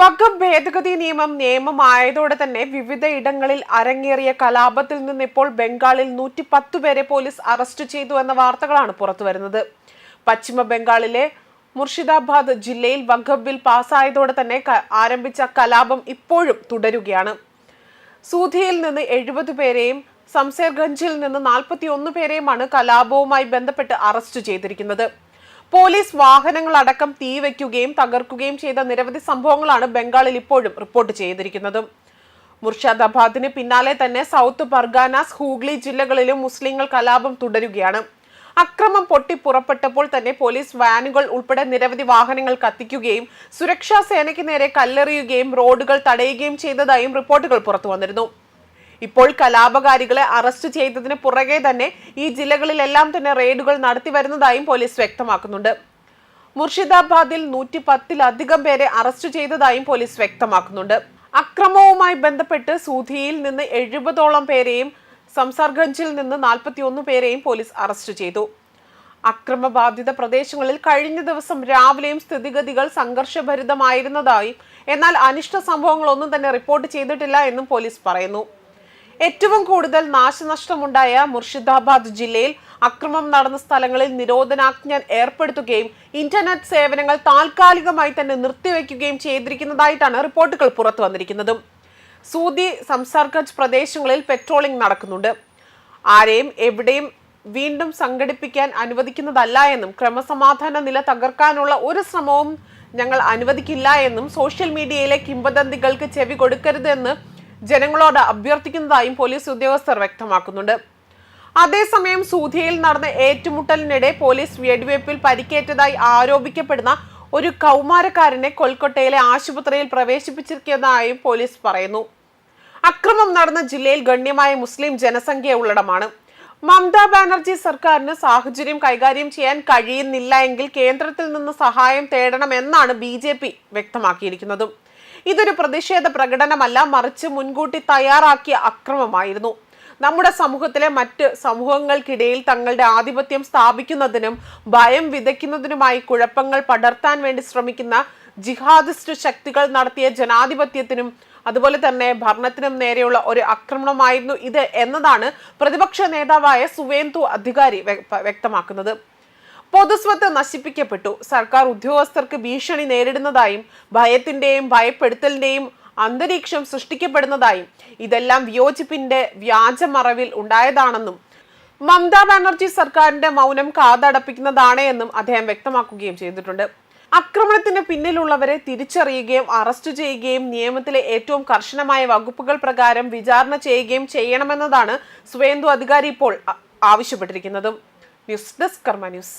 വഖഫ് ഭേദഗതി നിയമം നിയമമായതോടെ തന്നെ വിവിധ ഇടങ്ങളിൽ അരങ്ങേറിയ കലാപത്തിൽ നിന്ന് ഇപ്പോൾ ബംഗാളിൽ നൂറ്റി പത്ത് പേരെ പോലീസ് അറസ്റ്റ് ചെയ്തു എന്ന വാർത്തകളാണ് പുറത്തു വരുന്നത്. പശ്ചിമ ബംഗാളിലെ മുർഷിദാബാദ് ജില്ലയിൽ വഖഫ് ബിൽ പാസ്സായതോടെ തന്നെ ആരംഭിച്ച കലാപം ഇപ്പോഴും തുടരുകയാണ്. സൂധിയിൽ നിന്ന് എഴുപത് പേരെയും സംസേർഗഞ്ചിൽ നിന്ന് നാൽപ്പത്തി ഒന്ന് പേരെയുമാണ് കലാപവുമായി ബന്ധപ്പെട്ട് അറസ്റ്റ് ചെയ്തിരിക്കുന്നത്. പോലീസ് വാഹനങ്ങളടക്കം തീവയ്ക്കുകയും തകർക്കുകയും ചെയ്ത നിരവധി സംഭവങ്ങളാണ് ബംഗാളിൽ ഇപ്പോഴും റിപ്പോർട്ട് ചെയ്തിരിക്കുന്നത്. മുർഷാദാബാദിന് പിന്നാലെ തന്നെ സൗത്ത് പർഗാനാസ് ഹൂഗ്ലി ജില്ലകളിലും മുസ്ലിങ്ങൾ കലാപം തുടരുകയാണ്. അക്രമം പൊട്ടി പുറപ്പെട്ടപ്പോൾ തന്നെ പോലീസ് വാനുകൾ ഉൾപ്പെടെ നിരവധി വാഹനങ്ങൾ കത്തിക്കുകയും സുരക്ഷാ സേനയ്ക്ക് നേരെ കല്ലെറിയുകയും റോഡുകൾ തടയുകയും ചെയ്തതായും റിപ്പോർട്ടുകൾ പുറത്തു വന്നിരുന്നു ഇപ്പോൾ കലാപകാരികളെ അറസ്റ്റ് ചെയ്തതിന് പുറകെ തന്നെ ഈ ജില്ലകളിലെല്ലാം തന്നെ റെയ്ഡുകൾ നടത്തി വരുന്നതായും പോലീസ് വ്യക്തമാക്കുന്നുണ്ട്. മുർഷിദാബാദിൽ നൂറ്റി പത്തിലധികം പേരെ അറസ്റ്റ് ചെയ്തതായും പോലീസ് വ്യക്തമാക്കുന്നുണ്ട്. അക്രമവുമായി ബന്ധപ്പെട്ട് സൂധിയിൽ നിന്ന് എഴുപതോളം പേരെയും സംസാർഗഞ്ചിൽ നിന്ന് നാൽപ്പത്തി ഒന്ന് പേരെയും പോലീസ് അറസ്റ്റ് ചെയ്തു. അക്രമബാധിത പ്രദേശങ്ങളിൽ കഴിഞ്ഞ ദിവസം രാവിലെയും സ്ഥിതിഗതികൾ സംഘർഷഭരിതമായിരുന്നതായും എന്നാൽ അനിഷ്ട സംഭവങ്ങളൊന്നും തന്നെ റിപ്പോർട്ട് ചെയ്തിട്ടില്ല എന്നും പോലീസ് പറയുന്നു. ഏറ്റവും കൂടുതൽ നാശനഷ്ടമുണ്ടായ മുർഷിദാബാദ് ജില്ലയിൽ അക്രമം നടന്ന സ്ഥലങ്ങളിൽ നിരോധനാജ്ഞ ഏർപ്പെടുത്തുകയും ഇന്റർനെറ്റ് സേവനങ്ങൾ താൽക്കാലികമായി തന്നെ നിർത്തിവെക്കുകയും ചെയ്തിരിക്കുന്നതായിട്ടാണ് റിപ്പോർട്ടുകൾ പുറത്തു വന്നിരിക്കുന്നത്. സൂതി സംസാർഗഞ്ച് പ്രദേശങ്ങളിൽ പെട്രോളിംഗ് നടക്കുന്നുണ്ട്. ആരെയും എവിടെയും വീണ്ടും സംഘടിപ്പിക്കാൻ അനുവദിക്കുന്നതല്ല എന്നും ക്രമസമാധാന നില തകർക്കാനുള്ള ഒരു ശ്രമവും ഞങ്ങൾ അനുവദിക്കില്ല എന്നും സോഷ്യൽ മീഡിയയിലെ കിംവദന്തികൾക്ക് ചെവി കൊടുക്കരുതെന്ന് ജനങ്ങളോട് അഭ്യർത്ഥിക്കുന്നതായും പോലീസ് ഉദ്യോഗസ്ഥർ വ്യക്തമാക്കുന്നുണ്ട്. അതേസമയം സൂധിയിൽ നടന്ന ഏറ്റുമുട്ടലിനിടെ പോലീസ് വെടിവയ്പിൽ പരിക്കേറ്റതായി ആരോപിക്കപ്പെടുന്ന ഒരു കൗമാരക്കാരനെ കൊൽക്കത്തയിലെ ആശുപത്രിയിൽ പ്രവേശിപ്പിച്ചിരിക്കുന്നതായും പോലീസ് പറയുന്നു. അക്രമം നടന്ന ജില്ലയിൽ ഗണ്യമായ മുസ്ലിം ജനസംഖ്യ ഉള്ളടമാണ്. മമതാ ബാനർജി സർക്കാരിന് സാഹചര്യം കൈകാര്യം ചെയ്യാൻ കഴിയുന്നില്ല എങ്കിൽ കേന്ദ്രത്തിൽ നിന്ന് സഹായം തേടണമെന്നാണ് ബി വ്യക്തമാക്കിയിരിക്കുന്നതും. ഇതൊരു പ്രതിഷേധ പ്രകടനമല്ല മറിച്ച് മുൻകൂട്ടി തയ്യാറാക്കിയ അക്രമമായിരുന്നു. നമ്മുടെ സമൂഹത്തിലെ മറ്റ് സമൂഹങ്ങൾക്കിടയിൽ തങ്ങളുടെ ആധിപത്യം സ്ഥാപിക്കുന്നതിനും ഭയം വിതയ്ക്കുന്നതിനുമായി കുഴപ്പങ്ങൾ പടർത്താൻ വേണ്ടി ശ്രമിക്കുന്ന ജിഹാദിസ്റ്റ് ശക്തികൾ നടത്തിയ ജനാധിപത്യത്തിനും അതുപോലെ തന്നെ ഭരണത്തിനും നേരെയുള്ള ഒരു ആക്രമണമായിരുന്നു ഇത് എന്നതാണ് പ്രതിപക്ഷ നേതാവായ സുവേന്ദു അധികാരി വ്യക്തമാക്കുന്നത്. പൊതുസ്വത്ത് നശിപ്പിക്കപ്പെട്ടു. സർക്കാർ ഉദ്യോഗസ്ഥർക്ക് ഭീഷണി നേരിടുന്നതായും ഭയത്തിന്റെയും ഭയപ്പെടുത്തലിന്റെയും അന്തരീക്ഷം സൃഷ്ടിക്കപ്പെടുന്നതായും ഇതെല്ലാം വിയോജിപ്പിന്റെ വ്യാജമറവിൽ ഉണ്ടായതാണെന്നും മമതാ ബാനർജി സർക്കാരിന്റെ മൗനം കാതടപ്പിക്കുന്നതാണ് എന്നും അദ്ദേഹം വ്യക്തമാക്കുകയും ചെയ്തിട്ടുണ്ട്. ആക്രമണത്തിന് പിന്നിലുള്ളവരെ തിരിച്ചറിയുകയും അറസ്റ്റ് ചെയ്യുകയും നിയമത്തിലെ ഏറ്റവും കർശനമായ വകുപ്പുകൾ പ്രകാരം വിചാരണ ചെയ്യുകയും ചെയ്യണമെന്നതാണ് സുവേന്ദു അധികാരി ഇപ്പോൾ ആവശ്യപ്പെട്ടിരിക്കുന്നതും. News desk Karma news.